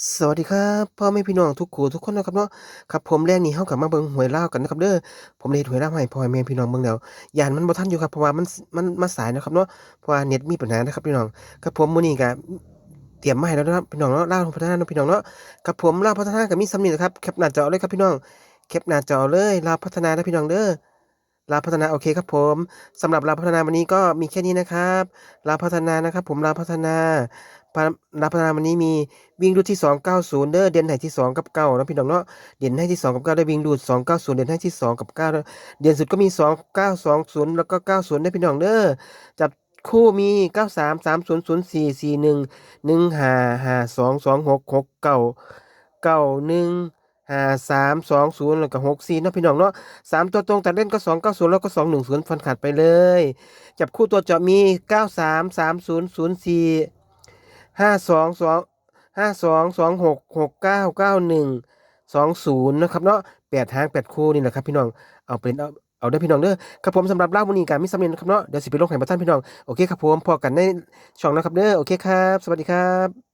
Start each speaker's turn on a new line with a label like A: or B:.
A: สวัสดีครับพ่อแม่พี่น้องทุกคู่ทุกคนนะครับเนาะครับผมแรกนี้เฮากับมาเบิ่งหวยเล่ากันนะครับเด้อผมเฮ็ดหวยเลาวมาให้พ่อแม่พี่น้องเบิ่งแล้วยานมันบ่ทันอยู่ครับเพราะว่ามันมันมาสายนะครับเนาะเพราะว่าเน็ตมีปัญหานะครับพี่น้องครับผมมื้อนี้ก็เตรียมมาให้แล้วนะครับพี่น้องเนาะล่าพัฒนาพี่น้องเนาะครับผมล่าพัฒนาก็มีส่ำนี้แหละครับแคปหน้าจอเลยครับพี่น้องแคปหน้าจอเลยล่าพัฒนานะพี่น้องเด้อลาพัฒนาโอเคครับผมสำหรับลาพัฒนาวันนี้ก็มีแค่นี้นะครับลาพัฒนานะครับ ผมลาพัฒนา พาลาวพัฒนาวันนี้มีวิ่งรูดที่ 290 เด้อเด่นให้ที่ 2 กับ9นะพี่น้องเนาะเด่นให้ที่ 2 กับ 9 ได้วิ่งรูด290 เด่นให้ที่ 2 กับ 9 เด่นสุดก็มี 2920 แล้วก็ 90 ได้พี่น้องเด้อจับคู่มี 93 3004 41 1552 26 69 91 53 20แล้วก็64เนะพี่น้องเนาะ3ตัวตรงตัดเล่นก็290แล้วก็210ฟันขาดไปเลย จับคู่ตัวเจาะมี93 3004 ห้าสองสองห้าสองสองหกหกเก้าเก้าหนึ่งสองศูนย์นะครับเนาะแปดทางแปดคู่นี่แหละครับพี่น้องเอาเป็นเอาเอาได้พี่น้องเด้อครับผมสำหรับเล่ามุนีการมิสำเร็จนะครับเนาะเดี๋ยวสิไปลงให้มาท่านพี่น้องโอเคครับผมพอกันในช่องนะครับเด้อโอเคครับ สวัสดีครับ